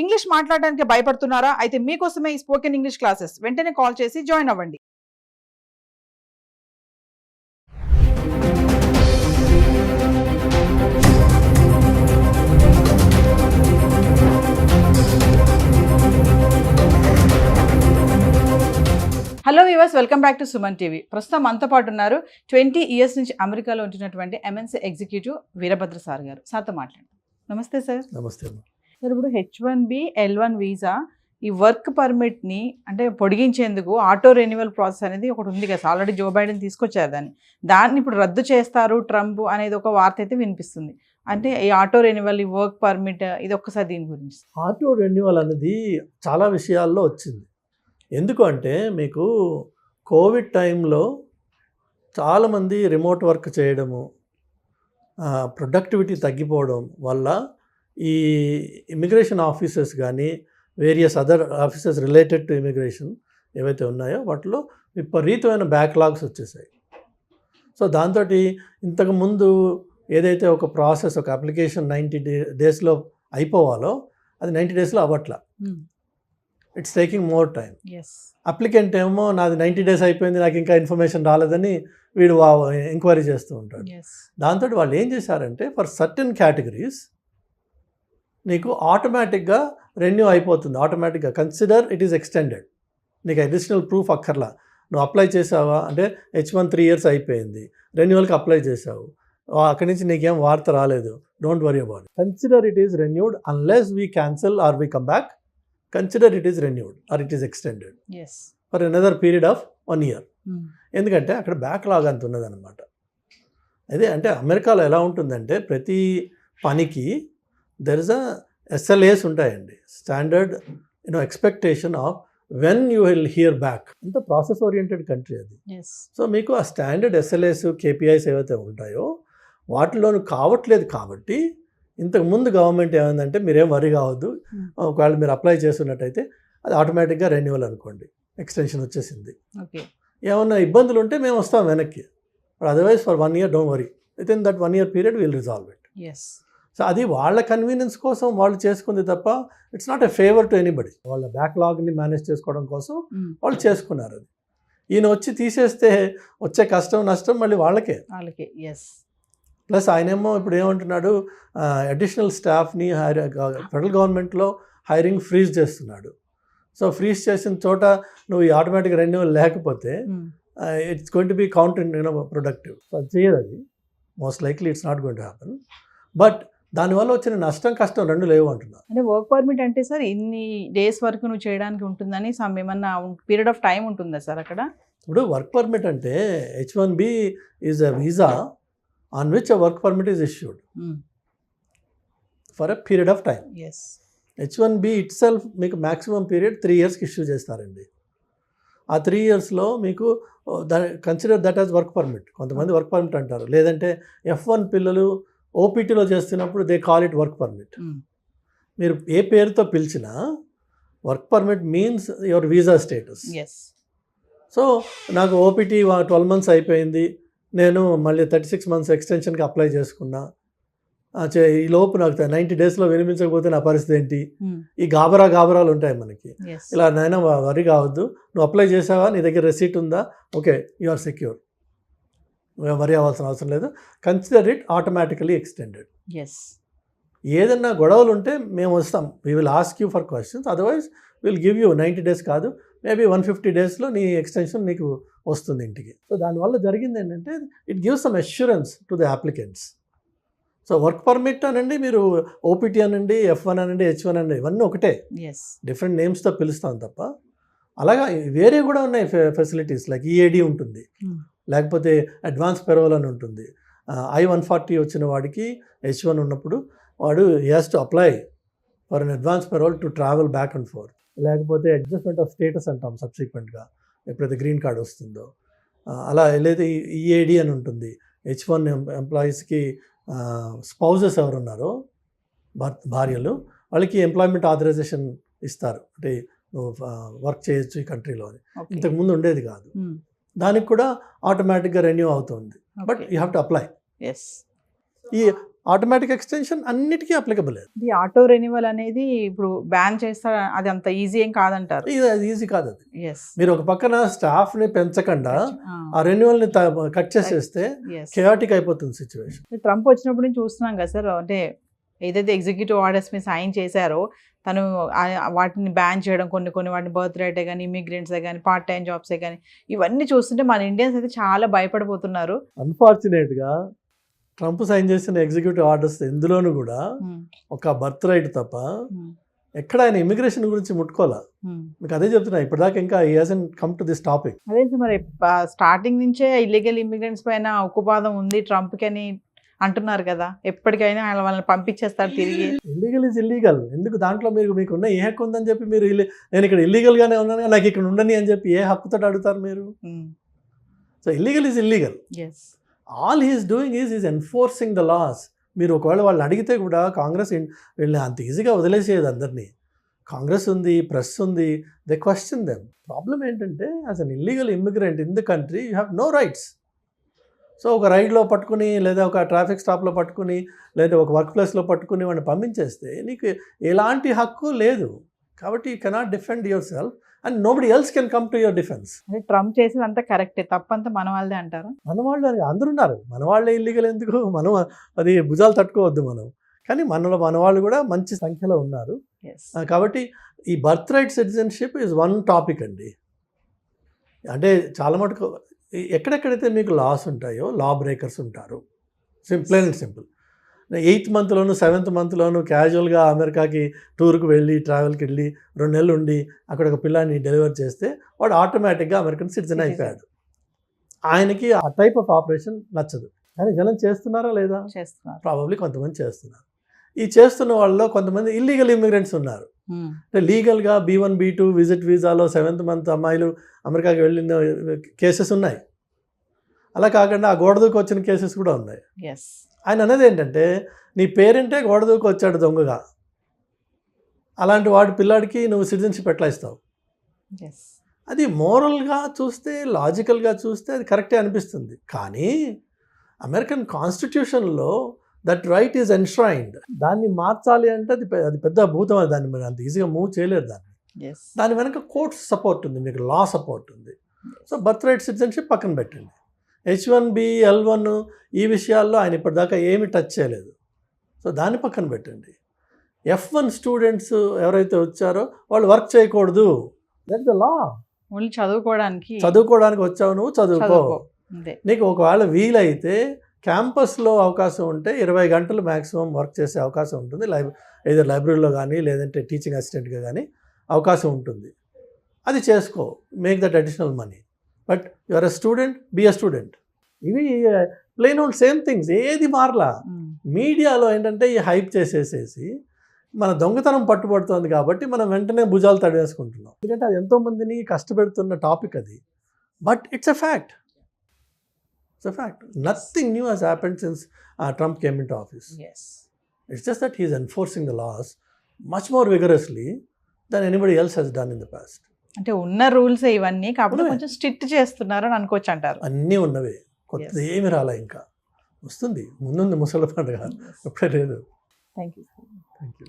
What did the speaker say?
English మాట్లాడడానికి భయపడుతున్నారా? అయితే మీకోసమే ఈ స్పోకెన్ ఇంగ్లీష్ క్లాసెస్. వెంటనే కాల్ చేసి జాయిన్ అవ్వండి. Hello viewers welcome back to Suman TV. ప్రస్తుతం మనతో పాటు ఉన్నారు ట్వంటీ ఇయర్స్ నుంచి అమెరికాలో ఉంటున్నటువంటి ఎంఎన్సీ ఎగ్జిక్యూటివ్ వీరభద్ర సార్ గారు. సార్తో మాట్లాడండి నమస్తే సార్. నమస్తే సార్ ఇప్పుడు H one B L one visa ఈ వర్క్ పర్మిట్ని అంటే పొడిగించేందుకు ఆటో రెన్యువల్ ప్రాసెస్ అనేది ఒకటి ఉంది కదా ఆల్రెడీ జో బైడెన్ తీసుకొచ్చారు దాన్ని. దాన్ని ఇప్పుడు రద్దు చేస్తారు ట్రంప్ అనేది ఒక వార్త అయితే వినిపిస్తుంది. అంటే ఈ ఆటో రెన్యువల్ ఈ వర్క్ పర్మిట్ ఇది ఒక్కసారి దీని గురించి ఆటో రెన్యువల్ అనేది చాలా విషయాల్లో వచ్చింది. ఎందుకంటే మీకు కోవిడ్ టైంలో చాలామంది రిమోట్ వర్క్ చేయడము ప్రొడక్టివిటీ తగ్గిపోవడం వల్ల ఈ ఇమిగ్రేషన్ ఆఫీసర్స్ కానీ various other officers related to immigration ఏవైతే ఉన్నాయో వాటిలో విపరీతమైన బ్యాక్లాగ్స్ వచ్చేసాయి. సో దాంతో ఇంతకుముందు ఏదైతే ఒక ప్రాసెస్ ఒక అప్లికేషన్ నైంటీ డే డేస్లో అయిపోవాలో అది నైంటీ డేస్లో అవ్వట్ల. It's taking more time applicant ఏమో నాది నైంటీ డేస్ అయిపోయింది నాకు ఇంకా ఇన్ఫర్మేషన్ రాలేదని వీడు ఎంక్వైరీ చేస్తూ ఉంటాడు. దాంతో వాళ్ళు ఏం చేశారంటే ఫర్ సర్టన్ కేటగిరీస్ నీకు ఆటోమేటిక్గా రెన్యూ అయిపోతుంది. ఆటోమేటిక్గా కన్సిడర్ ఇట్ ఈస్ ఎక్స్టెండెడ్ నీకు అడిషనల్ ప్రూఫ్ అక్కర్లా. నువ్వు అప్లై చేసావా? అంటే హెచ్ వన్ త్రీ ఇయర్స్ అయిపోయింది. రెన్యువల్కి అప్లై చేసావు. అక్కడి నుంచి నీకేం వార్త రాలేదు. Don't worry about consider it is renewed unless we cancel or we come back consider it is renewed or it is extended for another period of one year ఎందుకంటే అక్కడ backlog అంత ఉన్నదన్నమాట. అదే అంటే అమెరికాలో ఎలా ఉంటుందంటే ప్రతి పనికి దెర్ ఇస్ అ ఎస్ఎల్ఏస్ ఉంటాయండి. Standard you know expectation of when you will hear back అంత ప్రాసెస్ ఓరియంటెడ్ కంట్రీ అది. సో మీకు ఆ స్టాండర్డ్ ఎస్ఎల్ఏస్ కేపీఐస్ ఏవైతే ఉంటాయో వాటిలోను కావట్లేదు కాబట్టి ఇంతకు ముందు గవర్నమెంట్ ఏమైందంటే మీరేం వరి కావద్దు. Hmm. ఒకవేళ మీరు అప్లై చేస్తున్నట్టయితే అది ఆటోమేటిక్గా రెన్యువల్ అనుకోండి. ఎక్స్టెన్షన్ వచ్చేసింది. ఓకే ఏమన్నా ఇబ్బందులు ఉంటే మేము వస్తాం వెనక్కి. But otherwise for one year don't worry within that one year period will resolve it yes so అది వాళ్ళ కన్వీనియన్స్ కోసం వాళ్ళు చేసుకుంది తప్ప it's not a favour to anybody వాళ్ళ బ్యాక్లాగ్ని మేనేజ్ చేసుకోవడం కోసం వాళ్ళు చేసుకున్నారు అది. ఈయన వచ్చి తీసేస్తే వచ్చే కష్టం నష్టం మళ్ళీ వాళ్ళకే. వాళ్ళకి ఎస్ ప్లస్ ఆయనేమో ఇప్పుడు ఏమంటున్నాడు అడిషనల్ స్టాఫ్ని హైర్ ఫెడరల్ గవర్నమెంట్లో హైరింగ్ ఫ్రీజ్ చేస్తున్నాడు. సో ఫ్రీజ్ చేసిన చోట నువ్వు ఈ ఆటోమేటిక్ రెన్యువల్ లేకపోతే it's going to be counterproductive so అది చేయదు అది. Most likely it's not going to happen but దానివల్ల వచ్చిన నష్టం కష్టం రెండు లేవు అంటున్నారు. అంటే వర్క్ పర్మిట్ అంటే సార్ ఇన్ని డేస్ వరకు నువ్వు చేయడానికి ఉంటుందని సమ్ ఏమన్నా పీరియడ్ ఆఫ్ టైం ఉంటుందా సార్ అక్కడ? ఇప్పుడు వర్క్ పర్మిట్ అంటే H one B is a visa on which a work permit is issued. For a period of time as H one B itself మీకు మ్యాక్సిమం పీరియడ్ త్రీ ఇయర్స్కి issue చేస్తారండి. ఆ three ఇయర్స్లో మీకు దాని consider that as work permit. కొంతమంది work permit అంటారు. లేదంటే ఎఫ్ వన్ పిల్లలు ఓపీటీలో చేస్తున్నప్పుడు they call it work permit మీరు ఏ పేరుతో పిలిచినా work permit means your visa status so నాకు ఓపీటీ ట్వెల్వ్ మంత్స్ అయిపోయింది. నేను మళ్ళీ థర్టీ సిక్స్ మంత్స్ ఎక్స్టెన్షన్కి అప్లై చేసుకున్నా ఈ లోపు నాకు నైంటీ డేస్లో వినిపించకపోతే నా పరిస్థితి ఏంటి? ఈ గాబరా గాబరాలు ఉంటాయి మనకి. ఇలా నైనా వరి కావద్దు. నువ్వు అప్లై చేసావా? నీ దగ్గర రెసీట్ ఉందా? ఓకే యు ఆర్ సెక్యూర్ వరి అవ్వాల్సిన అవసరం లేదు. Consider it automatically extended yes ఏదన్నా గొడవలు ఉంటే మేము వస్తాం. We will ask you for questions otherwise will give you ninety days కాదు. మేబీ వన్ ఫిఫ్టీ డేస్లో నీ ఎక్స్టెన్షన్ నీకు వస్తుంది ఇంటికి. సో దానివల్ల జరిగింది ఏంటంటే it gives some assurance to the applicants so work permit అనండి మీరు ఓపీటీ అనండి ఎఫ్ వన్ అనండి హెచ్ వన్ అనండి ఇవన్నీ ఒకటే. ఎస్ డిఫరెంట్ నేమ్స్తో పిలుస్తాం తప్ప. అలాగా వేరే కూడా ఉన్నాయి ఫెసిలిటీస్ లైక్ ఈఏడి ఉంటుంది. Hmm. లేకపోతే అడ్వాన్స్ పెరోల్ అని ఉంటుంది. ఐ వన్ ఫార్టీ వచ్చిన వాడికి హెచ్ వన్ ఉన్నప్పుడు వాడు has to apply for an advance parole to travel back and forth లేకపోతే అడ్జస్ట్మెంట్ ఆఫ్ స్టేటస్ అంటాం సబ్సిక్వెంట్గా ఎప్పుడైతే గ్రీన్ కార్డ్ వస్తుందో. అలా లేదా ఈఏడి అని ఉంటుంది. హెచ్ వన్ ఎంప్లాయీస్కి స్పౌజెస్ ఎవరున్నారో భార్యలు వాళ్ళకి ఎంప్లాయ్మెంట్ ఆథరైజేషన్ ఇస్తారు. అంటే వర్క్ చేయొచ్చు ఈ కంట్రీలో అని. ఓకే ఇంతకు ముందు ఉండేది కాదు. దానికి కూడా ఆటోమేటిక్గా రెన్యూ అవుతుంది. But you have to apply yes ఈ ఆటోమేటిక్ ఎక్స్టెన్షన్ అన్నిటికీ అప్లికబుల్ ఇది ఆటో రెన్యువల్ అనేది ఇప్పుడు బ్యాన్ చేస్తా అది అంత ఈజీ ఏం కాదంటారు? ఇది అది ఈజీ కాదు అది. మీరు ఒక పక్కన స్టాఫ్ని పెంచకుండా ఆ. రెన్యువల్ని కట్ చేసేస్తే కెయాటిక్ అయిపోతుంది సిచ్యువేషన్ ట్రంప్ వచ్చినప్పుడు నుంచి చూస్తున్నాం కదా సార్ అంటే ఏదైతే ఎగ్జిక్యూటివ్ ఆర్డర్స్ మీద సైన్ చేశారో తను వాటిని బ్యాన్ చేయడం కొన్ని కొన్ని వాటిని బర్త్ రేటే కానీ ఇమిగ్రెంట్సే కానీ పార్ట్ టైం జాబ్సే కానీ ఇవన్నీ చూస్తుంటే మన ఇండియన్స్ అయితే చాలా భయపడిపోతున్నారు అన్ఫార్చునేట్గా ట్రంప్ సైన్ చేసిన ఎగ్జిక్యూటివ్ ఆర్డర్స్ ఎందులోనూ కూడా Hmm. ఒక బర్త్ రైట్ తప్ప Hmm. ఎక్కడ ఆయన ఇమిగ్రేషన్ గురించి ముట్టుకోవాలా Hmm. మీకు అదే చెప్తున్నా ఇప్పటిదాకా ఇంకా ఈ hasn't come to this topic అదే మరి స్టార్టింగ్ నుంచే ఇల్లీగల్ ఇమిగ్రెంట్స్ పైన ఉక్కుపాదం ఉంది ట్రంప్కి అని అంటున్నారు కదా. ఎప్పటికైనా ఆయన వాళ్ళని పంపించేస్తారు తిరిగి. ఇల్లీగల్ ఇస్ ఇల్లీగల్ ఎందుకు దాంట్లో మీరు మీకు ఉన్న ఏ హక్కు ఉందని చెప్పి మీరు నేను ఇక్కడ ఇల్లీగల్గానే ఉన్నాను నాకు ఇక్కడ ఉండని అని చెప్పి ఏ హక్కుతో అడుగుతారు మీరు? So illegal is illegal yes all he's doing is is enforcing the laws మీరు ఒకవేళ వాళ్ళని అడిగితే కూడా కాంగ్రెస్ వీళ్ళని అంత ఈజీగా వదిలేసేది అందరినీ. కాంగ్రెస్ ఉంది ప్రెస్ ఉంది దే క్వశ్చన్ దెమ్ ప్రాబ్లం ఏంటంటే as an illegal immigrant in the country you have no rights so ఒక రైడ్లో పట్టుకుని లేదా ఒక ట్రాఫిక్ స్టాప్లో పట్టుకుని లేదా ఒక వర్క్ ప్లేస్లో పట్టుకుని వాడిని పంపించేస్తే నీకు ఎలాంటి హక్కు లేదు. కాబట్టి you cannot defend yourself and nobody else can come to your defence అంటే ట్రంప్ చేసేది అంతా కరెక్టే తప్పంతా మన వాళ్ళదే అంటారు? మన వాళ్ళు అందరూ ఉన్నారు. మన వాళ్ళే ఇల్లీగల్ ఎందుకు? మనం అది భుజాలు తట్టుకోవద్దు మనం. కానీ మనలో మన వాళ్ళు కూడా మంచి సంఖ్యలో ఉన్నారు. కాబట్టి ఈ birthright citizenship is one topic అండి. అంటే చాలా మటుకు ఎక్కడెక్కడైతే మీకు లాస్ ఉంటాయో లా బ్రేకర్స్ ఉంటారు. సింపుల్ అండ్ సింపుల్ ఎయిత్ మంత్లోను సెవెంత్ మంత్లోను క్యాజువల్గా అమెరికాకి టూర్కి వెళ్ళి ట్రావెల్కి వెళ్ళి రెండు నెలలు ఉండి అక్కడ ఒక పిల్లాన్ని డెలివర్ చేస్తే వాడు ఆటోమేటిక్గా అమెరికన్ సిటిజన్. అయిపోయాడు. ఆయనకి ఆ టైప్ ఆఫ్ ఆపరేషన్ నచ్చదు. కానీ జనం చేస్తున్నారా లేదా? చేస్తున్నారు. ప్రాబబ్లీ కొంతమంది చేస్తున్నారు. ఈ చేస్తున్న వాళ్ళలో కొంతమంది ఇల్లీగల్ ఇమిగ్రెంట్స్ ఉన్నారు. అంటే లీగల్గా B one B two visit వీసాలో seventh month అమ్మాయిలు అమెరికాకి వెళ్ళిన కేసెస్ ఉన్నాయి. అలా కాకుండా ఆ గోడ దూకి వచ్చిన కేసెస్ కూడా ఉన్నాయి. ఆయన అనేది ఏంటంటే నీ పేరెంటే గోడ దూకి వచ్చాడు దొంగగా. అలాంటి వాడి పిల్లాడికి నువ్వు సిటిజన్షిప్ ఎట్లా ఇస్తావు? అది మోరల్గా చూస్తే లాజికల్గా చూస్తే అది కరెక్టే అనిపిస్తుంది. కానీ అమెరికన్ కాన్స్టిట్యూషన్లో దట్ రైట్ ఈజ్ ఎన్ష్రైన్డ్ దాన్ని మార్చాలి అంటే అది అది పెద్ద భూతం అది దాన్ని అంత ఈజీగా మూవ్ చేయలేరు దాన్ని. దాని వెనక కోర్ట్స్ సపోర్ట్ ఉంది మీకు లా సపోర్ట్ ఉంది. సో బర్త్ రైట్ సిటిజన్షిప్ పక్కన పెట్టండి. H one B L one ఈ విషయాల్లో ఆయన ఇప్పటిదాకా ఏమి టచ్ చేయలేదు. సో దాన్ని పక్కన పెట్టండి. ఎఫ్ వన్ స్టూడెంట్స్ ఎవరైతే వచ్చారో వాళ్ళు వర్క్ చేయకూడదు. దట్ ద లా ఓన్లీ చదువుకోవడానికి చదువుకోవడానికి వచ్చావు నువ్వు చదువుకో. నీకు ఒకవేళ వీలైతే క్యాంపస్లో అవకాశం ఉంటే ఇరవై గంటలు మ్యాక్సిమం వర్క్ చేసే అవకాశం ఉంటుంది. లైబ్ ఏదో లైబ్రరీలో కానీ లేదంటే టీచింగ్ అసిస్టెంట్గా కానీ అవకాశం ఉంటుంది. అది చేసుకో. Make that additional money. But you are a student be a student. ఇవి ప్లెయిన్ ఓల్డ్ సేమ్ థింగ్స్. ఏది మారలా. మీడియాలో ఏంటంటే ఈ హైప్ చేసేసేసి మన దొంగతనం పట్టుబడుతోంది కాబట్టి మనం వెంటనే భుజాలు తడివేసుకుంటున్నాం. ఎందుకంటే అది ఎంతో మందిని కష్టపెడుతున్న టాపిక్ అది. But it's a fact. It's a fact nothing new has happened since Trump came into office yes it's just that he's enforcing the laws much more vigorously than anybody else he's done in the past అంటే ఉన్న rules ఇవన్నీ కాకపోతే. కొంచెం strict చేస్తున్నారు అని అనుకోవచ్చు అంటారు. అన్నీ ఉన్నవే. Yes. ఏమి రాలా ఇంకా. వస్తుంది. ముందుంది ముసలి పండుగ. ఎప్పుడే లేదు. Thank you thank you